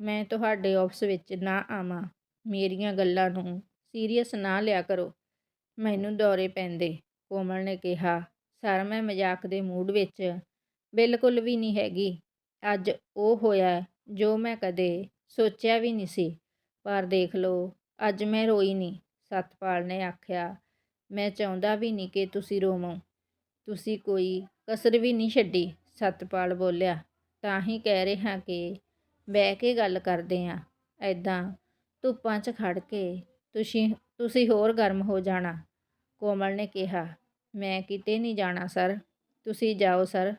ਮੈਂ ਤੁਹਾਡੇ ਆਫਿਸ ਵਿੱਚ ਨਾ ਆਵਾਂ। ਮੇਰੀਆਂ ਗੱਲਾਂ ਨੂੰ ਸੀਰੀਅਸ ਨਾ ਲਿਆ ਕਰੋ। ਮੈਨੂੰ ਦੌਰੇ ਪੈਂਦੇ। ਕੋਮਲ ਨੇ ਕਿਹਾ, ਸਰ, ਮੈਂ ਮਜ਼ਾਕ ਦੇ ਮੂਡ ਵਿੱਚ ਬਿਲਕੁਲ ਵੀ ਨਹੀਂ ਹੈਗੀ। ਅੱਜ ਉਹ ਹੋਇਆ ਜੋ ਮੈਂ ਕਦੇ ਸੋਚਿਆ ਵੀ ਨਹੀਂ ਸੀ। ਪਰ ਦੇਖ ਲਓ, ਅੱਜ ਮੈਂ ਰੋਈ ਨਹੀਂ। ਸਤਪਾਲ ਨੇ ਆਖਿਆ, ਮੈਂ ਚਾਹੁੰਦਾ ਵੀ ਨਹੀਂ ਕਿ ਤੁਸੀਂ ਰੋਵੋ। ਤੁਸੀਂ ਕੋਈ ਕਸਰ ਵੀ ਨਹੀਂ ਛੱਡੀ। ਸਤਪਾਲ ਬੋਲਿਆ, ਤਾਂ ਹੀ ਕਹਿ ਰਿਹਾ ਕਿ ਬਹਿ ਕੇ ਗੱਲ ਕਰਦੇ ਆਂ। ਐਦਾਂ ਧੁੱਪਾਂ 'ਚ ਖੜ ਕੇ ਤੁਸੀਂ ਤੁਸੀਂ ਹੋਰ ਗਰਮ ਹੋ ਜਾਣਾ। ਕੋਮਲ ਨੇ ਕਿਹਾ, ਮੈਂ ਕਿਤੇ ਨਹੀਂ ਜਾਣਾ, ਸਰ। ਤੁਸੀਂ ਜਾਓ, ਸਰ।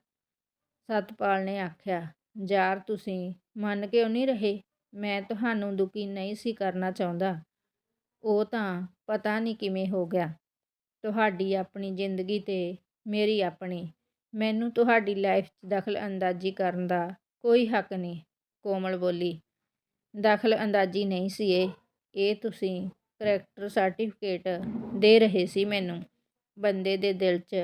ਸਤਪਾਲ ਨੇ ਆਖਿਆ, ਯਾਰ ਤੁਸੀਂ ਮੰਨ ਕਿਉਂ ਨਹੀਂ ਰਹੇ? ਮੈਂ ਤੁਹਾਨੂੰ ਦੁਖੀ ਨਹੀਂ ਸੀ ਕਰਨਾ ਚਾਹੁੰਦਾ। ਉਹ ਤਾਂ ਪਤਾ ਨਹੀਂ ਕਿਵੇਂ ਹੋ ਗਿਆ। ਤੁਹਾਡੀ ਆਪਣੀ ਜ਼ਿੰਦਗੀ ਤੇ ਮੇਰੀ ਆਪਣੀ। ਮੈਨੂੰ ਤੁਹਾਡੀ ਲਾਈਫ 'ਚ ਦਖਲ ਅੰਦਾਜ਼ੀ ਕਰਨ ਦਾ ਕੋਈ ਹੱਕ ਨਹੀਂ, ਕੋਮਲ ਬੋਲੀ। ਦਖਲ ਅੰਦਾਜ਼ੀ ਨਹੀਂ ਸੀ ਇਹ। ਇਹ ਤੁਸੀਂ ਕਰੈਕਟਰ ਸਰਟੀਫਿਕੇਟ ਦੇ ਰਹੇ ਸੀ ਮੈਨੂੰ। ਬੰਦੇ ਦੇ ਦਿਲ 'ਚ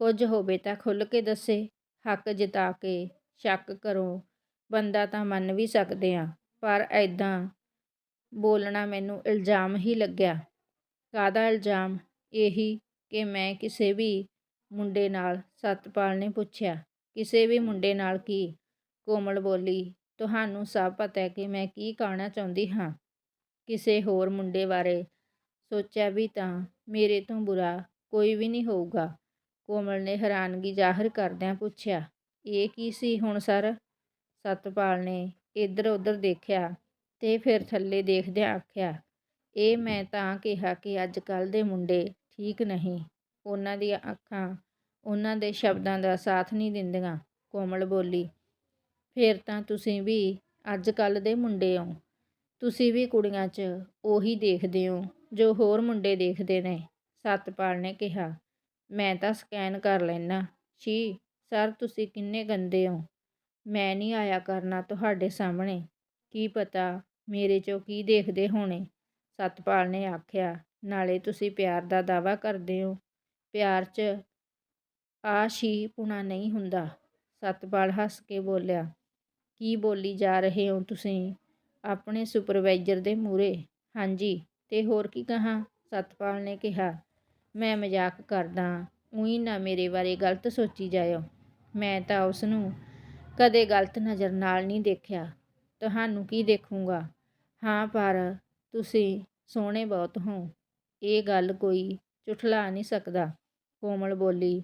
ਕੁਝ ਹੋਵੇ ਤਾਂ ਖੁੱਲ੍ਹ ਕੇ ਦੱਸੇ। ਹੱਕ ਜਿਤਾ ਕੇ ਸ਼ੱਕ ਕਰੋ, ਬੰਦਾ ਤਾਂ ਮੰਨ ਵੀ ਸਕਦੇ ਆ ਪਰ ਐਦਾਂ ਬੋਲਣਾ ਮੈਨੂੰ ਇਲਜ਼ਾਮ ਹੀ ਲੱਗਿਆ। ਕਾਹਦਾ ਇਲਜ਼ਾਮ? ਇਹੀ ਕਿ ਮੈਂ ਕਿਸੇ ਵੀ ਮੁੰਡੇ ਨਾਲ ਸਤਪਾਲ ਨੇ ਪੁੱਛਿਆ, ਕਿਸੇ ਵੀ ਮੁੰਡੇ ਨਾਲ ਕੀ? ਕੋਮਲ ਬੋਲੀ, ਤੁਹਾਨੂੰ ਸਭ ਪਤਾ ਹੈ ਕਿ ਮੈਂ ਕੀ ਕਹਿਣਾ ਚਾਹੁੰਦੀ ਹਾਂ। ਕਿਸੇ ਹੋਰ ਮੁੰਡੇ ਬਾਰੇ ਸੋਚਿਆ ਵੀ ਤਾਂ ਮੇਰੇ ਤੋਂ ਬੁਰਾ ਕੋਈ ਵੀ ਨਹੀਂ ਹੋਊਗਾ। ਕੋਮਲ ਨੇ ਹੈਰਾਨਗੀ ਜ਼ਾਹਰ ਕਰਦਿਆਂ ਪੁੱਛਿਆ, ਇਹ ਕੀ ਸੀ ਹੁਣ ਸਰ? ਸਤਪਾਲ ਨੇ ਇੱਧਰ ਉੱਧਰ ਦੇਖਿਆ ਤੇ ਫਿਰ ਥੱਲੇ ਦੇਖਦਿਆਂ ਆਖਿਆ, ਇਹ ਮੈਂ ਤਾਂ ਕਿਹਾ ਕਿ ਅੱਜ ਕੱਲ੍ਹ ਦੇ ਮੁੰਡੇ ਠੀਕ ਨਹੀਂ। ਉਹਨਾਂ ਦੀਆਂ ਅੱਖਾਂ ਉਹਨਾਂ ਦੇ ਸ਼ਬਦਾਂ ਦਾ ਸਾਥ ਨਹੀਂ ਦਿੰਦੀਆਂ। ਕੋਮਲ ਬੋਲੀ, ਫਿਰ ਤਾਂ ਤੁਸੀਂ ਵੀ ਅੱਜ ਕੱਲ੍ਹ ਦੇ ਮੁੰਡੇ ਹੋ। ਤੁਸੀਂ ਵੀ ਕੁੜੀਆਂ 'ਚ ਉਹੀ ਦੇਖਦੇ ਹੋ ਜੋ ਹੋਰ ਮੁੰਡੇ ਦੇਖਦੇ ਨੇ। ਸਤਪਾਲ ਨੇ ਕਿਹਾ ਮੈਂ ਤਾਂ ਸਕੈਨ ਕਰ ਲੈਣਾ ਛੀ, ਸਰ, ਤੁਸੀਂ ਕਿੰਨੇ ਗੰਦੇ ਹੋ? ਮੈਂ ਨਹੀਂ ਆਇਆ ਕਰਨਾ ਤੁਹਾਡੇ ਸਾਹਮਣੇ। ਕੀ ਪਤਾ ਮੇਰੇ 'ਚੋਂ ਕੀ ਦੇਖਦੇ ਹੋਣੇ? ਸਤਪਾਲ ਨੇ ਆਖਿਆ, ਨਾਲੇ ਤੁਸੀਂ ਪਿਆਰ ਦਾ ਦਾਅਵਾ ਕਰਦੇ ਹੋ। ਪਿਆਰ 'ਚ ਆਸ਼ੀ ਪੁਣਾ ਨਹੀਂ ਹੁੰਦਾ। ਸਤਪਾਲ ਹੱਸ ਕੇ ਬੋਲਿਆ, ਕੀ ਬੋਲੀ ਜਾ ਰਹੇ ਹੋ ਤੁਸੀਂ? ਆਪਣੇ ਸੁਪਰਵਾਈਜ਼ਰ ਦੇ ਮੂਹਰੇ? ਹਾਂਜੀ, ਤੇ ਹੋਰ ਕੀ ਕਹਾਂ? ਸਤਪਾਲ ਨੇ ਕਿਹਾ ਮੈਂ ਮਜ਼ਾਕ ਕਰਦਾ ਉਹੀ ਨਾ ਮੇਰੇ ਬਾਰੇ ਗਲਤ ਸੋਚੀ ਜਾਇਓ। ਮੈਂ ਤਾਂ ਉਸ ਨੂੰ ਕਦੇ ਗਲਤ ਨਜ਼ਰ ਨਾਲ ਨਹੀਂ ਦੇਖਿਆ। ਤੁਹਾਨੂੰ ਕੀ ਦੇਖੂੰਗਾ? ਹਾਂ, ਪਰ ਤੁਸੀਂ ਸੋਹਣੇ ਬਹੁਤ ਹੋ। ਇਹ ਗੱਲ ਕੋਈ ਝੁਠਲਾ ਨਹੀਂ ਸਕਦਾ। ਕੋਮਲ ਬੋਲੀ,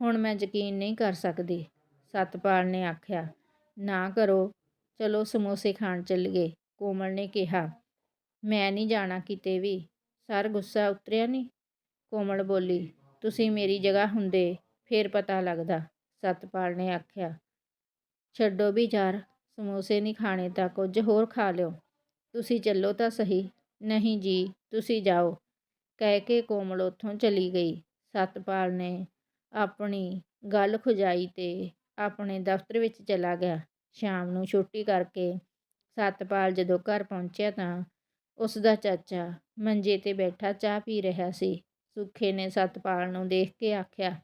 ਹੁਣ ਮੈਂ ਯਕੀਨ ਨਹੀਂ ਕਰ ਸਕਦੀ। ਸਤਪਾਲ ਨੇ ਆਖਿਆ, ਨਾ ਕਰੋ। ਚਲੋ, ਸਮੋਸੇ ਖਾਣ ਚੱਲੀਏ ਕੋਮਲ ਨੇ ਕਿਹਾ, ਮੈਂ ਨਹੀਂ ਜਾਣਾ ਕਿਤੇ ਵੀ। ਸਰ ਗੁੱਸਾ ਉਤਰਿਆ ਨਹੀਂ? ਕੋਮਲ ਬੋਲੀ, ਤੁਸੀਂ ਮੇਰੀ ਜਗ੍ਹਾ ਹੁੰਦੇ, ਫੇਰ ਪਤਾ ਲੱਗਦਾ। ਸਤਪਾਲ ਨੇ ਆਖਿਆ, ਛੱਡੋ ਵੀ ਯਾਰ, ਸਮੋਸੇ ਨਹੀਂ ਖਾਣੇ ਤਾਂ ਕੁਝ ਹੋਰ ਖਾ ਲਿਓ। ਤੁਸੀਂ ਚੱਲੋ ਤਾਂ ਸਹੀ। ਨਹੀਂ ਜੀ, ਤੁਸੀਂ ਜਾਓ। ਕਹਿ ਕੇ ਕੋਮਲ ਉੱਥੋਂ ਚਲੀ ਗਈ। ਸਤਪਾਲ ਨੇ ਆਪਣੀ ਗੱਲ ਖੁਜਾਈ ਤੇ ਆਪਣੇ ਦਫ਼ਤਰ ਵਿੱਚ ਚਲਾ ਗਿਆ। ਸ਼ਾਮ ਨੂੰ ਛੁੱਟੀ ਕਰਕੇ ਸਤਪਾਲ ਜਦੋਂ ਘਰ ਪਹੁੰਚਿਆ ਤਾਂ ਉਸ ਦਾ ਚਾਚਾ ਮੰਜੇ ਤੇ ਬੈਠਾ ਚਾਹ ਪੀ ਰਿਹਾ ਸੀ। ਸੁੱਖੇ ਨੇ ਸਤਪਾਲ ਨੂੰ ਦੇਖ ਕੇ ਆਖਿਆ,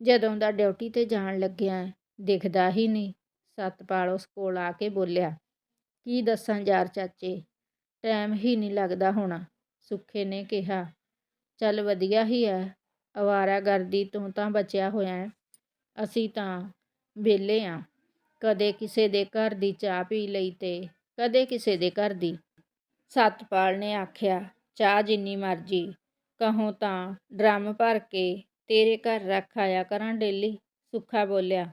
ਜਦੋਂ ਦਾ ਡਿਊਟੀ ਤੇ ਜਾਣ ਲੱਗਿਆ ਦਿਖਦਾ ਹੀ ਨਹੀਂ। ਸਤਪਾਲ ਉਸ ਕੋਲ ਆ ਕੇ ਬੋਲਿਆ, ਕੀ ਦੱਸਾਂ ਯਾਰ ਚਾਚੇ, ਟਾਈਮ ਹੀ ਨਹੀਂ ਲੱਗਦਾ ਹੋਣਾ। ਸੁੱਖੇ ਨੇ ਕਿਹਾ, ਚੱਲ ਵਧੀਆ ਹੀ ਹੈ ਅਵਾਰਾਗਰਦੀ ਤੋਂ ਤਾਂ ਬਚਿਆ ਹੋਇਆ ਹੈ ਅਸੀਂ ਤਾਂ ਵਿਹਲੇ ਆ। ਕਦੇ ਕਿਸੇ ਦੇ ਘਰ ਦੀ ਚਾਹ ਪੀ ਲਈ ਤੇ ਕਦੇ ਕਿਸੇ ਦੇ ਘਰ ਦੀ। ਸਤਪਾਲ ਨੇ ਆਖਿਆ, ਚਾਹ ਜਿੰਨੀ ਮਰਜ਼ੀ। ਕਹੋ ਤਾਂ ਡਰਮ ਭਰ ਕੇ ਤੇਰੇ ਘਰ ਰੱਖ ਆਇਆ ਕਰਾਂ ਡੇਲੀ ਸੁੱਖਾ ਬੋਲਿਆ।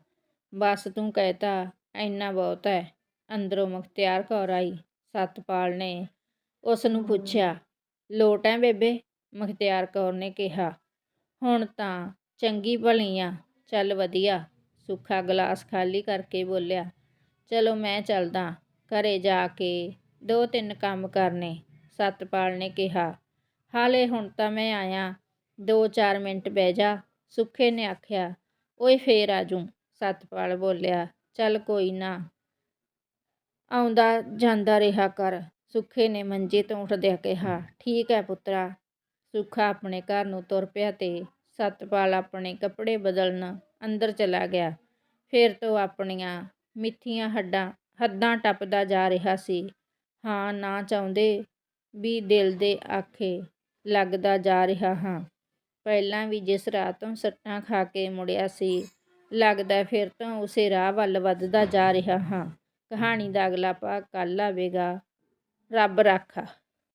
ਬਸ ਤੂੰ ਕਹਿਤਾ ਇੰਨਾ ਬਹੁਤ ਹੈ ਅੰਦਰੋਂ ਮੁਖਤਿਆਰ ਕੌਰ ਆਈ ਸਤਪਾਲ ਨੇ ਉਸ ਨੂੰ ਪੁੱਛਿਆ ਲੋਟ ਹੈ ਬੇਬੇ? ਮੁਖਤਿਆਰ ਕੌਰ ਨੇ ਕਿਹਾ ਹੁਣ ਤਾਂ ਚੰਗੀ ਭਲੀ ਆ ਚੱਲ ਵਧੀਆ। ਸੁੱਖਾ ਗਲਾਸ ਖਾਲੀ ਕਰਕੇ ਬੋਲਿਆ ਚਲੋ ਮੈਂ ਚੱਲਦਾ ਘਰੇ ਜਾ ਕੇ ਦੋ ਤਿੰਨ ਕੰਮ ਕਰਨੇ। ਸਤਪਾਲ ਨੇ ਕਿਹਾ ਹਾਲੇ ਹੁਣ ਤਾਂ ਮੈਂ ਆਇਆ। ਦੋ ਚਾਰ ਮਿੰਟ ਬਹਿ ਜਾ। ਸੁੱਖੇ ਨੇ ਆਖਿਆ, ਓਏ ਫੇਰ ਆਜੂ ਸਤਪਾਲ ਬੋਲਿਆ, ਚੱਲ ਕੋਈ ਨਾ। ਆਉਂਦਾ ਜਾਂਦਾ ਰਿਹਾ ਕਰ। ਸੁੱਖੇ ਨੇ ਮੰਜੇ ਤੋਂ ਉੱਠਦਿਆਂ ਕਿਹਾ, ਠੀਕ ਹੈ ਪੁੱਤਰਾ। ਸੁੱਖਾ ਆਪਣੇ ਘਰ ਨੂੰ ਤੁਰ ਪਿਆ ਤੇ ਸਤਪਾਲ ਆਪਣੇ ਕੱਪੜੇ ਬਦਲਣ ਅੰਦਰ ਚਲਾ ਗਿਆ। ਫਿਰ ਤੋਂ ਆਪਣੀਆਂ ਮਿੱਥੀਆਂ ਹੱਡਾਂ, ਹੱਦਾਂ ਟੱਪਦਾ ਜਾ ਰਿਹਾ ਸੀ। ਹਾਂ, ਨਾ ਚਾਹੁੰਦੇ? ਵੀ ਦਿਲ ਦੇ ਆਖੇ। ਲੱਗਦਾ ਜਾ ਰਿਹਾ ਹਾਂ। ਪਹਿਲਾਂ ਵੀ ਜਿਸ ਰਾਹ ਤੋਂ ਸੱਟਾਂ ਖਾ ਕੇ ਮੁੜਿਆ ਸੀ, ਲੱਗਦਾ ਫਿਰ ਤੋਂ ਉਸੇ ਰਾਹ ਵੱਲ ਵੱਧਦਾ ਜਾ ਰਿਹਾ ਹਾਂ। ਕਹਾਣੀ ਦਾ ਅਗਲਾ ਭਾਗ ਕੱਲ੍ਹ ਆਵੇਗਾ। ਰੱਬ ਰਾਖਾ।